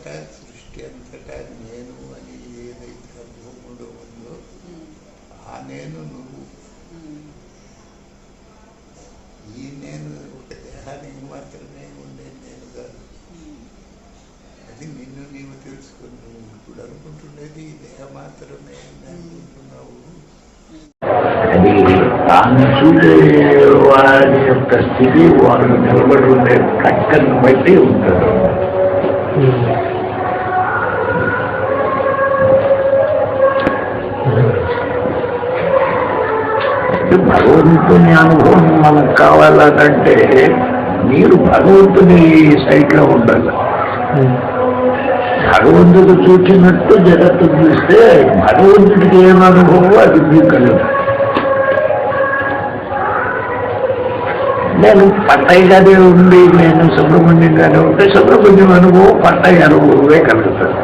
అంతటా సృష్టి అంతటా నేను అని ఏదైతే అనుభవంలో ఉందో ఆ నేను నువ్వు. ఈ నేను ఒక దేహానికి మాత్రమే ఉండే నేను కాదు. అది నిన్ను నీవు తెలుసుకుని నువ్వు ఇప్పుడు అనుకుంటున్నది ఈ దేహం మాత్రమే అని అనుకుంటున్నావు. అది తాను చూసే వారి యొక్క స్థితి వారు నిలబడి ఉండే ప్రక్కను బట్టి ఉంటుంది. భగవంతుని అనుభవం మనకు కావాలంటే మీరు భగవంతుని సైట్లో ఉండాలి. భగవంతుడు చూచినట్టు జగత్తు చూస్తే భగవంతుడికి ఏం అనుభవం అది మీకు కలదు. నేను పట్టయ్యగానే ఉండి నేను సుబ్రహ్మణ్యంగానే ఉంటే సుబ్రహ్మణ్యం అనుభవం పట్టయ్య అనుభవమే కలుగుతుంది.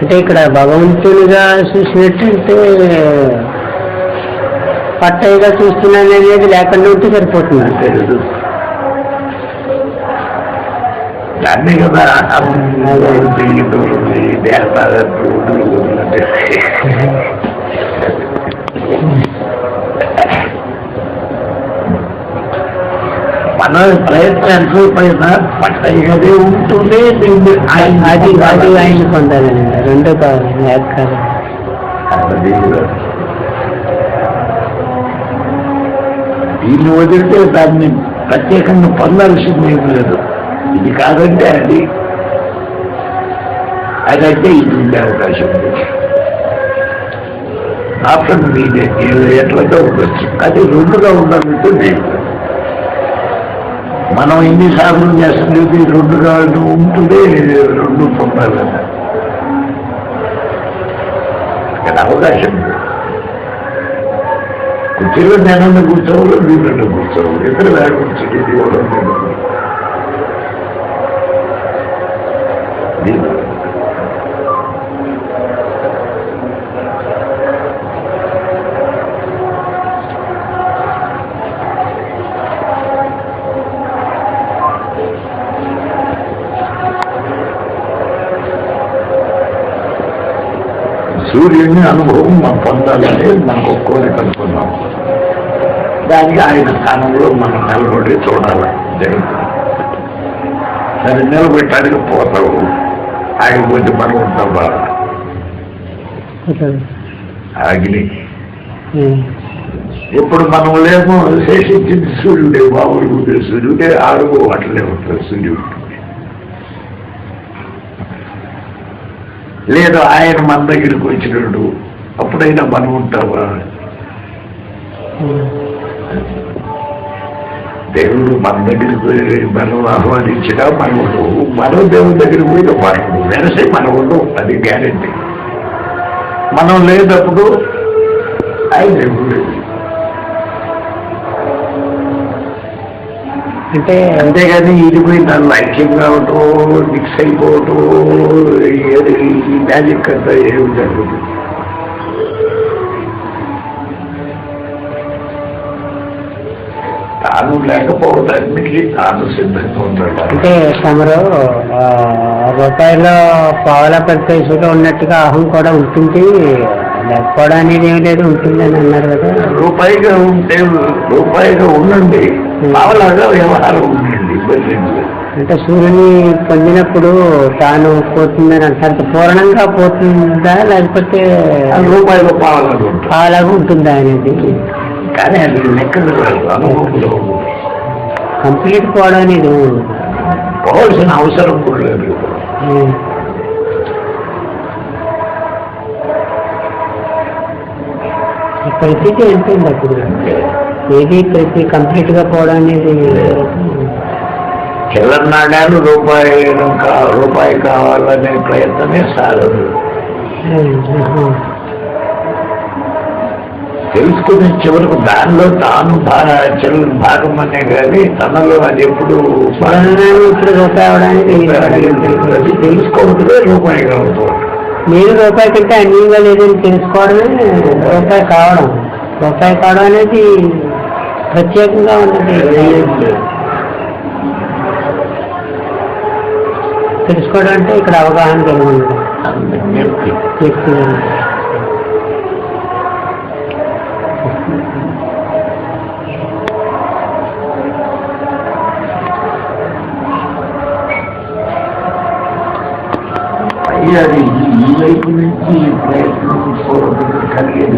అంటే ఇక్కడ భగవంతునిగా చూసినట్టు అంటే పట్టయ్యగా చూస్తున్నాను అనేది లేకుండా ఉంటే సరిపోతుంది. దాన్ని కదా మన ప్రయత్నం ఎంతైపోయినా పట్టయ్యదే ఉంటుంది అది అది ఆయన పొందాలండి రెండో యాక్ కాదు. దీన్ని వదిలితే దాన్ని ప్రత్యేకంగా పొందాల్సింది ఏమి లేదు. ఇది కాదంటే అది అదంటే ఇది ఉండే అవకాశం ఉంది. ఆప్షన్ మీదే మీరు ఉండొచ్చు. అది రెండుగా ఉండాలంటే లేదు మనం ఎన్నిసార్లు చేస్తుంది రెండుగా ఉంటుంది రెండు పొందాలన్న. ఇక్కడ అవకాశం ఉంది. కుర్చీలో నేనన్నా కూర్చోవాలి వీళ్ళన్నా కూర్చోవాలి ఇద్దరు వేడ కూర్చొని ఇది కూడా లేదు. లేదు. సూర్యుని అనుభవం మనం పొందాలని మనకు ఒక కోరిక అనుకున్నాం దానికి ఆయన స్థానంలో మనం నిలబడి చూడాలి. జరుగుతుంది దాన్ని నిలబెట్టడానికి పోతావు. ఆయన పోతే మనం ఉంటాం బాగా అగ్ని ఇప్పుడు మనం లేమో శేషించింది సూర్యుడే ఉండే సూర్యుడే ఆడుకో అట్లనే ఉంటుంది సూర్యుడు. లేదు ఆయన మన దగ్గరికి వచ్చినాడు అప్పుడైనా మనం ఉంటావా? దేవుడు మన దగ్గరికి పోయి మనం ఆహ్వానించినా మనం ఉండవు మనం దేవుడి దగ్గరికి పోయిన మనం వెనసే మనం ఉండవు అది గ్యారెంటీ మనం లేనప్పుడు ఆయన దేవుడు. అంటే అంతేగాని ఇది పోయి దాన్ని ఐక్యం కావటం మిక్స్ అయిపోవటం ఏది మ్యాజిక్ అంతా ఏమి జరుగుతుంది తాను లేకపోవడానికి తాను సిద్ధంగా ఉంటాడు. అంటే తమరు రూపాయలు పావుల ప్రదేశంలో ఉన్నట్టుగా అహం కూడా ఉంటుంది. లేకపోవడం అనేది ఏమి లేదు ఉంటుందని అన్నారు కదా. రూపాయిగా ఉంటే రూపాయిగా ఉండండి. మావలాగా వ్యవహారం ఉండండి. అంటే సూర్యుని పొందినప్పుడు తాను పోతుందని అంటారు. పూర్ణంగా పోతుందా లేకపోతే రూపాయిలో పావలాగా ఉంటుంది అలాగా ఉంటుందా అనేది? కానీ అది లెక్కలు అనుభవంలో కంప్లీట్. పోవాల్సిన అవసరం కూడా లేదు. ఈ పరిస్థితి ఉంటుంది అప్పుడు ఏది ప్రతి కంప్లీట్గా పోవడం అనేది చిల్లనాడాలు రూపాయి రూపాయి కావాలనే ప్రయత్నమే సాగదు ఆహా. తెలుసుకునే చివరకు దానిలో తాను చిల్ల భాగం అనే కానీ తనలో అది ఎప్పుడు రూపాయి తెలుసుకోవడమే రూపాయిగా ఉంటుంది. నేను రూపాయి కంటే అన్యంగా లేదని తెలుసుకోవడమే రూపాయి కావడం. రూపాయి కావడం అనేది ప్రత్యేకంగా ఉన్నది. తెలుసుకోవడం అంటే ఇక్కడ అవగాహన కలిగి ఉండడం Yari waiting in the evening for the career.